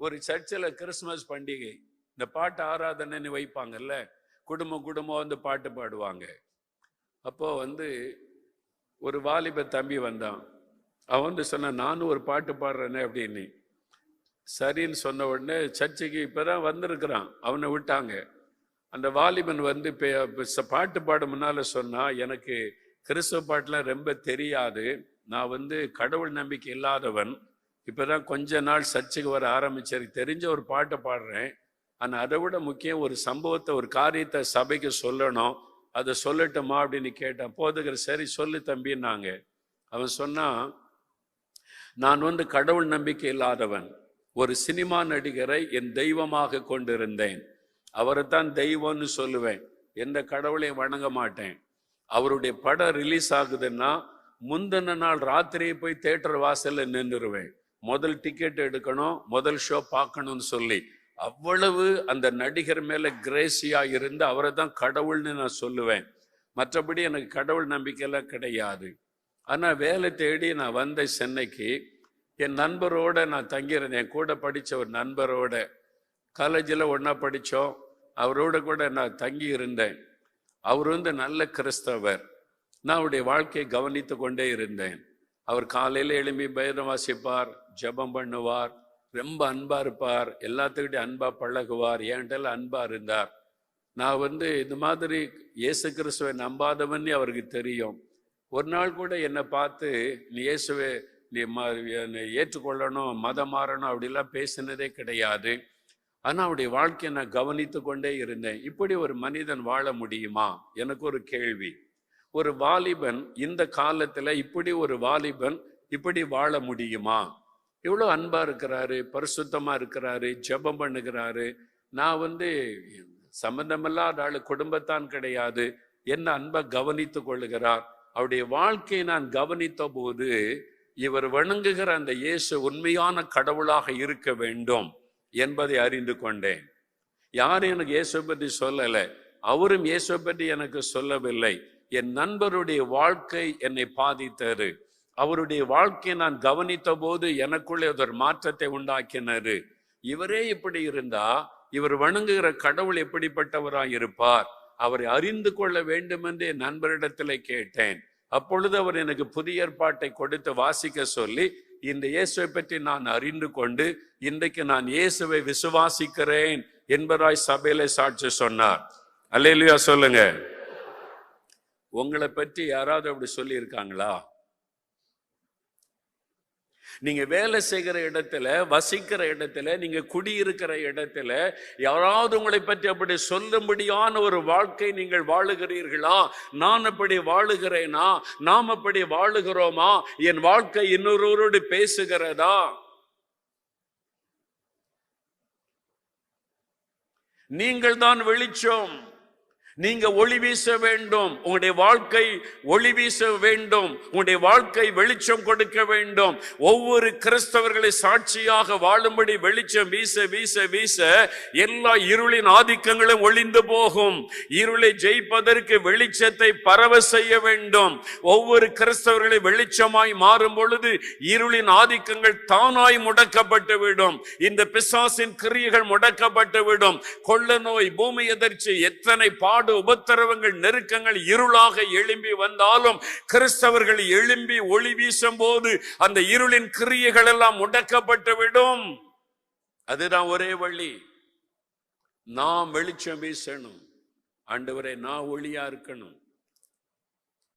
ஒரு சர்ச்சில் கிறிஸ்மஸ் பண்டிகை இந்த பாட்டு ஆராதனைன்னு வைப்பாங்கல்ல குடும்பம் குடும்பம் வந்து பாட்டு பாடுவாங்க. அப்போ வந்து ஒரு வாலிப தம்பி வந்தான். அவன் வந்து சொன்னான் நானும் ஒரு பாட்டு பாடுறேனே அப்படின்னு. சரின்னு சொன்ன உடனே சர்ச்சுக்கு இப்பதான் வந்திருக்கிறான். அவனை விட்டாங்க. அந்த வாலிபன் வந்து இப்போ பாட்டு பாட முன்னால் சொன்னால் எனக்கு கிறிஸ்துவ பாட்டெலாம் ரொம்ப தெரியாது. நான் வந்து கடவுள் நம்பிக்கை இல்லாதவன். இப்பதான் கொஞ்ச நாள் சர்ச்சுக்கு வர ஆரம்பிச்சு. தெரிஞ்ச ஒரு பாட்டை பாடுறேன். ஆனால் அதை விட முக்கியம் ஒரு சம்பவத்தை ஒரு காரியத்தை சபைக்கு சொல்லணும். அதை சொல்லட்டுமா அப்படின்னு கேட்டேன். போதுகிற சரி சொல்லு தம்பின்னாங்க. அவன் சொன்னான் நான் வந்து கடவுள் நம்பிக்கை இல்லாதவன். ஒரு சினிமா நடிகரை என் தெய்வமாக கொண்டிருந்தேன். அவரை தான் தெய்வம்னு சொல்லுவேன். எந்த கடவுளையும் வணங்க மாட்டேன். அவருடைய படம் ரிலீஸ் ஆகுதுன்னா முந்தின நாள் ராத்திரியே போய் தேட்டர் வாசலில் நின்றுருவேன். முதல் டிக்கெட் எடுக்கணும் முதல் ஷோ பார்க்கணும்னு சொல்லி. அவ்வளவு அந்த நடிகர் மேலே கிரேசியா இருந்து அவரை தான் கடவுள்னு நான் சொல்லுவேன். மற்றபடி எனக்கு கடவுள் நம்பிக்கையெல்லாம் கிடையாது. ஆனால் வேலை தேடி நான் வந்த சென்னைக்கு என் நண்பரோட நான் தங்கியிருந்தேன். என் கூட படித்த ஒரு நண்பரோட காலேஜில் ஒன்றா படித்தோம் அவரோட கூட நான் தங்கி இருந்தேன் அவர் வந்து நல்ல கிறிஸ்தவர். நான் அவருடைய வாழ்க்கையை கவனித்து கொண்டே இருந்தேன். அவர் காலையில் எழும்பி பைரம் வாசிப்பார் ஜெபம் பண்ணுவார் ரொம்ப அன்பாக இருப்பார் எல்லாத்துக்கிட்டையும் அன்பாக பழகுவார் என்கிட்ட அன்பாக இருந்தார். நான் வந்து இந்த மாதிரி இயேசு கிறிஸ்துவை நம்பாதவன்னு அவருக்கு தெரியும். ஒரு நாள் கூட என்னை பார்த்து நீ இயேசுவை நீ ம என்னை ஏற்றுக்கொள்ளணும் மதம் மாறணும் அப்படிலாம் பேசினதே கிடையாது. ஆனால் அவருடைய வாழ்க்கையை நான் கவனித்து கொண்டே இருந்தேன். இப்படி ஒரு மனிதன் வாழ முடியுமா? எனக்கு ஒரு கேள்வி. ஒரு வாலிபன் இந்த காலத்துல இப்படி ஒரு வாலிபன் இப்படி வாழ முடியுமா? இவ்வளோ அன்பா இருக்கிறாரு பரிசுத்தமா இருக்கிறாரு ஜெபம் பண்ணுகிறாரு. நான் வந்து சம்பந்தமில்லாத ஆள் குடும்பத்தான் கிடையாது. என்ன அன்பை கவனித்து கொள்ளுகிறார்? அவருடைய வாழ்க்கையை நான் கவனித்த போது இவர் வணங்குகிற அந்த இயேசு உண்மையான கடவுளாக இருக்க வேண்டும் என்பதை அறிந்து கொண்டேன். யாரும் எனக்கு இயேசு பற்றி சொல்லலை. அவரும் இயேசு பற்றி எனக்கு சொல்லவில்லை. என் நண்பருடைய வாழ்க்கை என்னை பாதித்தது. அவருடைய வாழ்க்கையை நான் கவனித்த போது எனக்குள்ளே ஒரு மாற்றத்தை உண்டாக்கினரு இவரே இப்படி இருந்தா இவர் வணங்குகிற கடவுள் எப்படிப்பட்டவராய் இருப்பார்? அவரை அறிந்து கொள்ள வேண்டும் என்று என் நண்பரிடத்தில் கேட்டேன். அப்பொழுது அவர் எனக்கு புதிய ஏற்பாட்டை கொடுத்து வாசிக்க சொல்லி இந்த இயேசுவை பற்றி நான் அறிந்து கொண்டு இன்றைக்கு நான் இயேசுவை விசுவாசிக்கிறேன் என்பதாய் சபையில சாட்சி சொன்னார். அல்லேலுயா சொல்லுங்க. உங்களை பற்றி யாராவது அப்படி சொல்லியிருக்காங்களா? நீங்க வேலை செய்கிற இடத்துல வசிக்கிற இடத்துல நீங்க குடியிருக்கிற இடத்துல யாராவது உங்களை பற்றி அப்படி சொல்லும்படியான ஒரு வாழ்க்கை நீங்கள் வாழுகிறீர்களா? நான் அப்படி வாழுகிறேனா? நாம் அப்படி வாழுகிறோமா? என் வாழ்க்கை இன்னொருவரோடு பேசுகிறதா? நீங்கள் தான் வெளிச்சம். நீங்க ஒளி வீச வேண்டும். உங்களுடைய வாழ்க்கை ஒளி வீச வேண்டும். உங்களுடைய வாழ்க்கை வெளிச்சம் கொடுக்க வேண்டும். ஒவ்வொரு கிறிஸ்தவர்களை சாட்சியாக வாழும்படி வெளிச்சம் வீச வீச வீச எல்லா இருளின் ஆதிக்கங்களும் ஒளிந்து போகும். இருளை ஜெயிப்பதற்கு வெளிச்சத்தை பரவ செய்ய வேண்டும். ஒவ்வொரு கிறிஸ்தவர்களை வெளிச்சமாய் மாறும் பொழுது இருளின் ஆதிக்கங்கள் தானாய் முடக்கப்பட்டு விடும். இந்த பிசாசின் கிரியைகள் முடக்கப்பட்டு விடும். கொள்ள நோய் பூமி எதிர்ச்சி எத்தனை பாடு உபத்திரவங்கள் நெருக்கங்கள் இருளாக எழும்பி வந்தாலும் கிறிஸ்தவர்கள் எழும்பி ஒளி வீசும் போது அந்த இருளின் கிரியைகள் எல்லாம் முடக்கப்பட்டு விடும் அதுதான் ஒரே வழி. நாம் வெளிச்சம் வீசணும். ஆண்டவரே நான் ஒளியா இருக்கணும்.